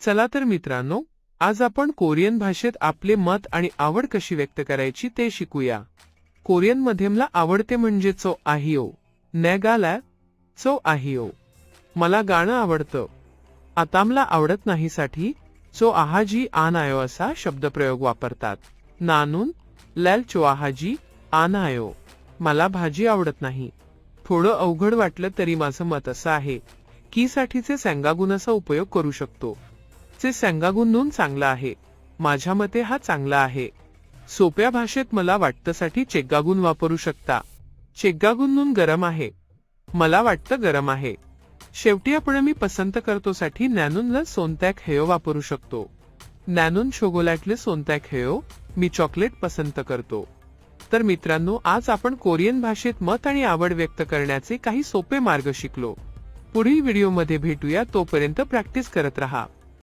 चला तर मित्रांनो आज आपण कोरियन भाषेत आपले मत आणि आवड कशी व्यक्त करायची ते शिकूया. कोरियनमध्ये मला आवडते म्हणजे चो आहिओ नॅगाला चो आहिओ मला गाणं आवडतं. आता मला आवडत नाहीसाठी चो आहाजी आनायो असा शब्दप्रयोग वापरतात. नानून लॅल चो आहाजी आनायो. मला भाजी आवडत नाही. थोडं अवघड वाटलं तरी माझं मत असं आहे. की साठीचे सॅंगागुणाचा उपयोग करू शकतो. चे सॅंगागुण नून चांगला आहे. माझ्या मते हा चांगला आहे. सोप्या भाषेत मला वाटतंसाठी चेग्गागुन वापरू शकता. चेग्गागुन नून गरम आहे. मला वाटतं गरम आहे. शेवटी आपण मी पसंत करतोसाठी नॅनूनला सोनतॅक हेयो वापरू शकतो. नॅनून शोगोलॅटले सोनतॅक हेयो मी चॉकलेट पसंत करतो. तर मित्रांनो आज आपण कोरियन भाषेत मत आणि आवड व्यक्त करण्याचे काही सोपे मार्ग शिकलो. पुढील व्हिडिओमध्ये भेटूया तोपर्यंत प्रॅक्टिस करत रहा.